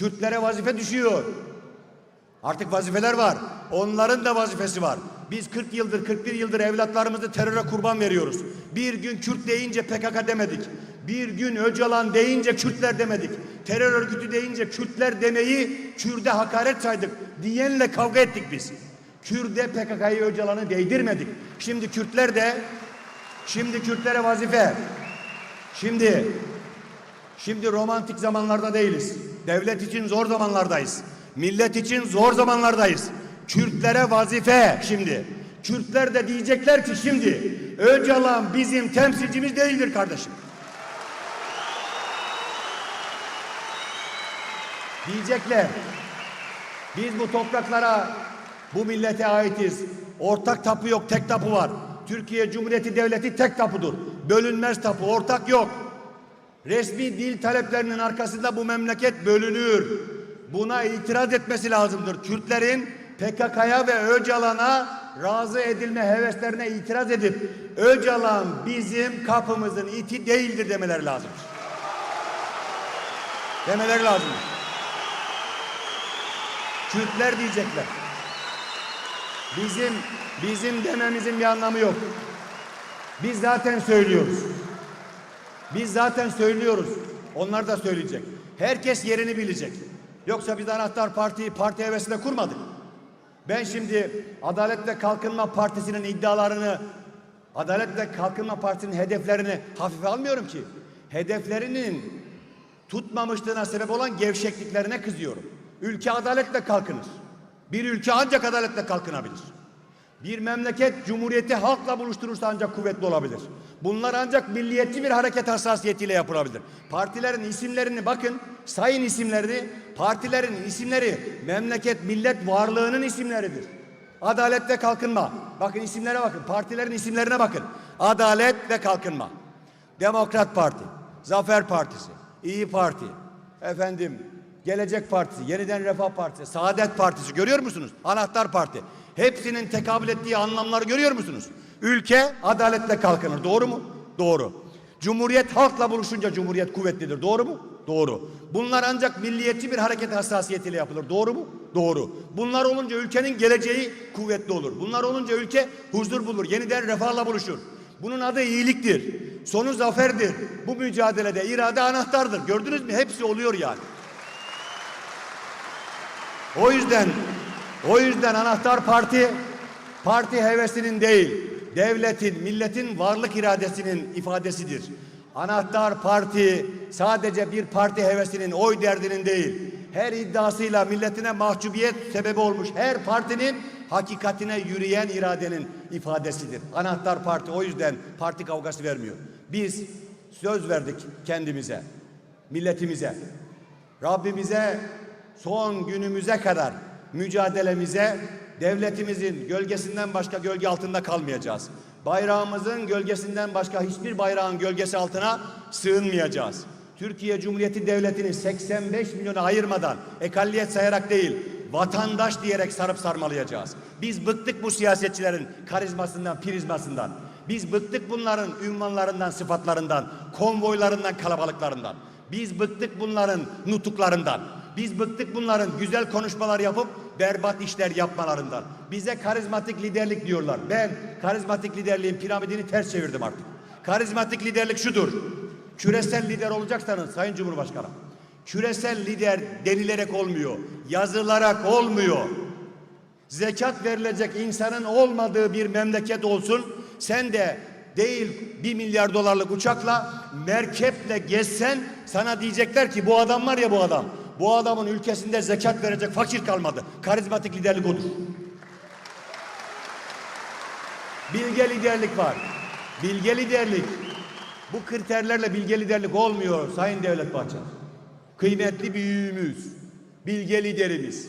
Kürtlere vazife düşüyor. Artık vazifeler var. Onların da vazifesi var. Biz 40 yıldır, 41 yıldır evlatlarımızı teröre kurban veriyoruz. Bir gün Kürt deyince PKK demedik. Bir gün Öcalan deyince Kürtler demedik. Terör örgütü deyince Kürtler demeyi Kürde hakaret saydık. Diyenle kavga ettik biz. Kürde PKK'yı Öcalan'ı değdirmedik. Şimdi Kürtler de şimdi Kürtlere vazife. Şimdi Şimdi romantik zamanlarda değiliz. Devlet için zor zamanlardayız. Millet için zor zamanlardayız. Kürtlere vazife şimdi. Kürtler de diyecekler ki şimdi Öcalan bizim temsilcimiz değildir kardeşim. Diyecekler. Biz bu topraklara, bu millete aitiz. Ortak tapu yok, tek tapu var. Türkiye Cumhuriyeti Devleti tek tapudur. Bölünmez tapu, ortak yok. Resmi dil taleplerinin arkasında bu memleket bölünür. Buna itiraz etmesi lazımdır. Kürtlerin PKK'ya ve Öcalan'a razı edilme heveslerine itiraz edip Öcalan bizim kapımızın iti değildir demeleri lazım. Demeleri lazım. Kürtler diyecekler. Bizim bizim dememizin bir anlamı yok. Biz zaten söylüyoruz. Biz zaten söylüyoruz. Onlar da söyleyecek. Herkes yerini bilecek. Yoksa biz Anahtar Parti'yi parti hevesinde kurmadık. Ben şimdi Adalet ve Kalkınma Partisi'nin iddialarını, Adalet ve Kalkınma Partisi'nin hedeflerini hafife almıyorum ki. Hedeflerinin tutmamışlığına sebep olan gevşekliklerine kızıyorum. Ülke adaletle kalkınır. Bir ülke ancak adaletle kalkınabilir. Bir memleket cumhuriyeti halkla buluşturursa ancak kuvvetli olabilir. Bunlar ancak milliyetçi bir hareket hassasiyetiyle yapılabilir. Partilerin isimlerini bakın, sayın isimlerini, partilerin isimleri memleket millet varlığının isimleridir. Adalet ve kalkınma. Bakın isimlere bakın, partilerin isimlerine bakın. Adalet ve kalkınma. Demokrat Parti, Zafer Partisi, İyi Parti, efendim Gelecek Partisi, Yeniden Refah Partisi, Saadet Partisi görüyor musunuz? Anahtar Parti. Hepsinin tekabül ettiği anlamları görüyor musunuz? Ülke adaletle kalkınır. Doğru mu? Doğru. Cumhuriyet halkla buluşunca cumhuriyet kuvvetlidir. Doğru mu? Doğru. Bunlar ancak milliyetçi bir hareket hassasiyetiyle yapılır. Doğru mu? Doğru. Bunlar olunca ülkenin geleceği kuvvetli olur. Bunlar olunca ülke huzur bulur. Yeniden refahla buluşur. Bunun adı iyiliktir. Sonu zaferdir. Bu mücadelede irade anahtardır. Gördünüz mü? Hepsi oluyor yani. O yüzden o yüzden anahtar parti parti hevesinin değil, devletin, milletin varlık iradesinin ifadesidir. Anahtar parti sadece bir parti hevesinin, oy derdinin değil. Her iddiasıyla milletine mahcubiyet sebebi olmuş her partinin hakikatine yürüyen iradenin ifadesidir. Anahtar parti o yüzden parti kavgası vermiyor. Biz söz verdik kendimize, milletimize. Rabbimize son günümüze kadar mücadelemize devletimizin gölgesinden başka gölge altında kalmayacağız. Bayrağımızın gölgesinden başka hiçbir bayrağın gölgesi altına sığınmayacağız. Türkiye Cumhuriyeti Devleti'ni 85 milyona ayırmadan ekalliyet sayarak değil vatandaş diyerek sarıp sarmalayacağız. Biz bıktık bu siyasetçilerin karizmasından, prizmasından. Biz bıktık bunların ünvanlarından, sıfatlarından, konvoylarından, kalabalıklarından. Biz bıktık bunların nutuklarından. Biz bıktık bunların güzel konuşmalar yapıp berbat işler yapmalarından. Bize karizmatik liderlik diyorlar. Ben karizmatik liderliğin piramidini ters çevirdim artık. Karizmatik liderlik şudur. Küresel lider olacaksanız Sayın Cumhurbaşkanı. Küresel lider denilerek olmuyor. Yazılarak olmuyor. Zekat verilecek insanın olmadığı bir memleket olsun. Sen de değil bir milyar dolarlık uçakla merkeple gezsen sana diyecekler ki bu adam var ya bu adam. Bu adamın ülkesinde zekat verecek fakir kalmadı. Karizmatik liderlik odur. Bilge liderlik var. Bilge liderlik. Bu kriterlerle bilge liderlik olmuyor Sayın Devlet Bahçeli. Kıymetli büyüğümüz, bilge liderimiz.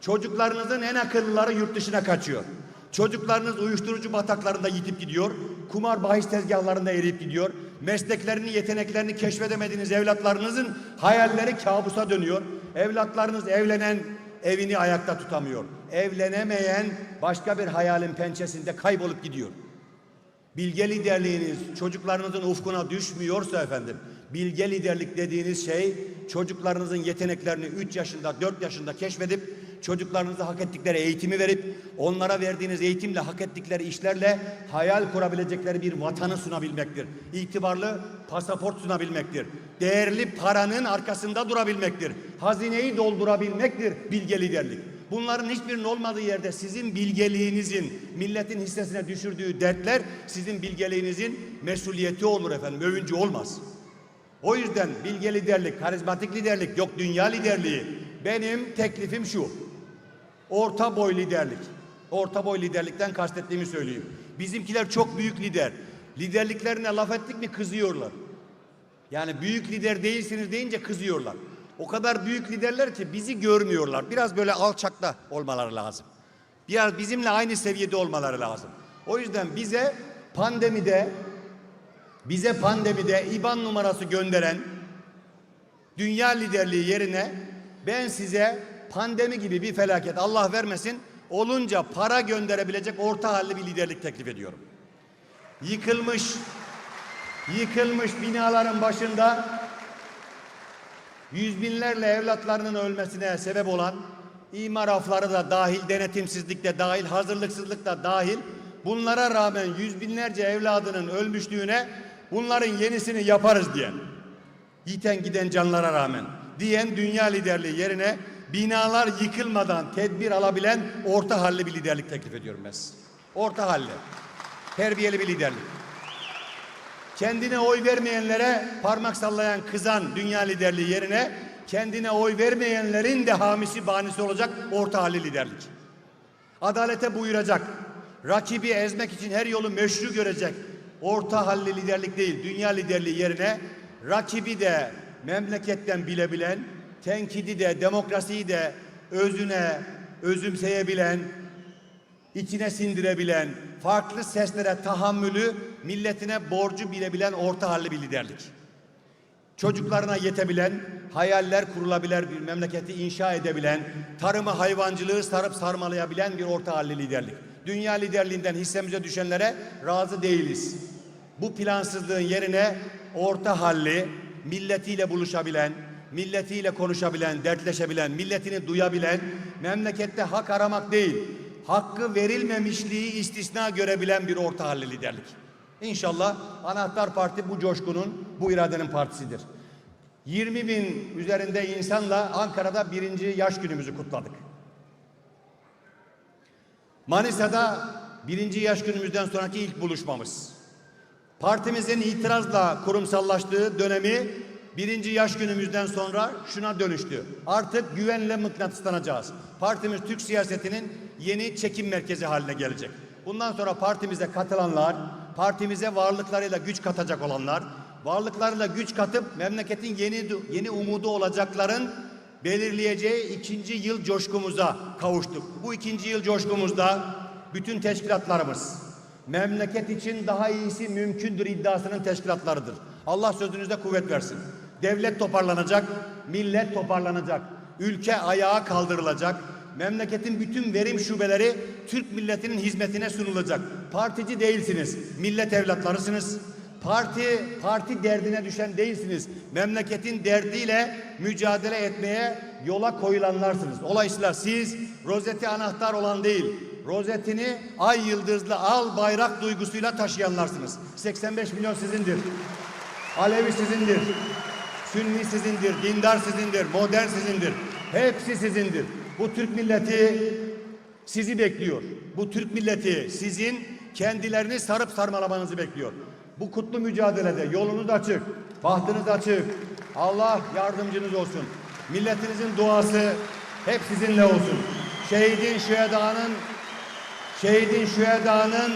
Çocuklarınızın en akıllıları yurt dışına kaçıyor. Çocuklarınız uyuşturucu bataklarında yitip gidiyor. Kumar bahis tezgahlarında eriyip gidiyor. Mesleklerini, yeteneklerini keşfedemediğiniz evlatlarınızın hayalleri kabusa dönüyor. Evlatlarınız evlenen evini ayakta tutamıyor. Evlenemeyen başka bir hayalin pençesinde kaybolup gidiyor. Bilge liderliğiniz çocuklarınızın ufkuna düşmüyorsa efendim, Bilge liderlik dediğiniz şey çocuklarınızın yeteneklerini 3 yaşında 4 yaşında keşfedip çocuklarınıza hak ettikleri eğitimi verip onlara verdiğiniz eğitimle hak ettikleri işlerle hayal kurabilecekleri bir vatanı sunabilmektir. İtibarlı pasaport sunabilmektir. Değerli paranın arkasında durabilmektir. Hazineyi doldurabilmektir bilge liderlik. Bunların hiçbirinin olmadığı yerde sizin bilgeliğinizin milletin hissesine düşürdüğü dertler sizin bilgeliğinizin mesuliyeti olur efendim. Övüncü olmaz. O yüzden bilge liderlik, karizmatik liderlik yok dünya liderliği. Benim teklifim şu. Orta boy liderlik. Orta boy liderlikten kastettiğimi söyleyeyim. Bizimkiler çok büyük lider. Liderliklerine laf ettik mi kızıyorlar. Yani büyük lider değilsiniz deyince kızıyorlar. O kadar büyük liderler ki bizi görmüyorlar. Biraz böyle alçakta olmaları lazım. Biraz bizimle aynı seviyede olmaları lazım. O yüzden bize pandemide bize pandemide IBAN numarası gönderen dünya liderliği yerine ben size pandemi gibi bir felaket Allah vermesin olunca para gönderebilecek orta halli bir liderlik teklif ediyorum. Yıkılmış yıkılmış binaların başında yüz binlerle evlatlarının ölmesine sebep olan imar afları da dahil, denetimsizlik de dahil, hazırlıksızlık da dahil bunlara rağmen yüz binlerce evladının ölmüşlüğüne bunların yenisini yaparız diyen, yiten giden canlara rağmen diyen dünya liderliği yerine binalar yıkılmadan tedbir alabilen orta halli bir liderlik teklif ediyorum ben size. Orta halli, terbiyeli bir liderlik. Kendine oy vermeyenlere parmak sallayan kızan dünya liderliği yerine kendine oy vermeyenlerin de hamisi banisi olacak orta halli liderlik. Adalete buyuracak. Rakibi ezmek için her yolu meşru görecek. Orta halli liderlik değil, dünya liderliği yerine rakibi de memleketten bilebilen, tenkidi de, demokrasiyi de özüne özümseyebilen, içine sindirebilen, farklı seslere tahammülü, milletine borcu bilebilen orta halli bir liderlik. Çocuklarına yetebilen, hayaller kurulabilen bir memleketi inşa edebilen, tarımı hayvancılığı sarıp sarmalayabilen bir orta halli liderlik. Dünya liderliğinden hissemize düşenlere razı değiliz. Bu plansızlığın yerine orta halli, milletiyle buluşabilen, milletiyle konuşabilen, dertleşebilen, milletini duyabilen, memlekette hak aramak değil, hakkı verilmemişliği istisna görebilen bir orta halli liderlik. İnşallah Anahtar Parti bu coşkunun, bu iradenin partisidir. 20 bin üzerinde insanla Ankara'da birinci yaş günümüzü kutladık. Manisa'da birinci yaş günümüzden sonraki ilk buluşmamız. Partimizin itirazla kurumsallaştığı dönemi birinci yaş günümüzden sonra şuna dönüştü. Artık güvenle mıknatıslanacağız. Partimiz Türk siyasetinin yeni çekim merkezi haline gelecek. Bundan sonra partimize katılanlar, partimize varlıklarıyla güç katacak olanlar, varlıklarıyla güç katıp memleketin yeni yeni umudu olacakların belirleyeceği ikinci yıl coşkumuza kavuştuk. Bu ikinci yıl coşkumuzda bütün teşkilatlarımız memleket için daha iyisi mümkündür iddiasının teşkilatlarıdır. Allah sözünüzde kuvvet versin. Devlet toparlanacak, millet toparlanacak, ülke ayağa kaldırılacak, memleketin bütün verim şubeleri Türk milletinin hizmetine sunulacak. Partici değilsiniz, millet evlatlarısınız. Parti parti derdine düşen değilsiniz. Memleketin derdiyle mücadele etmeye yola koyulanlarsınız. Dolayısıyla siz rozeti anahtar olan değil, rozetini ay yıldızlı al bayrak duygusuyla taşıyanlarsınız. 85 milyon sizindir. Alevi sizindir. Sünni sizindir, dindar sizindir, modern sizindir. Hepsi sizindir. Bu Türk milleti sizi bekliyor. Bu Türk milleti sizin kendilerini sarıp sarmalamanızı bekliyor. Bu kutlu mücadelede yolunuz açık, bahtınız açık. Allah yardımcınız olsun. Milletinizin duası hep sizinle olsun. Şehidin şühedanın şehidin şühedanın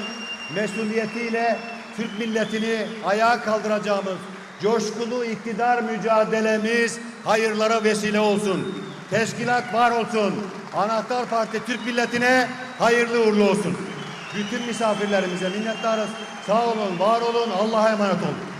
mesuliyetiyle Türk milletini ayağa kaldıracağımız coşkulu iktidar mücadelemiz hayırlara vesile olsun. Teşkilat var olsun. Anahtar Parti Türk milletine hayırlı uğurlu olsun. Bütün misafirlerimize minnettarız. Sağ olun, var olun, Allah'a emanet olun.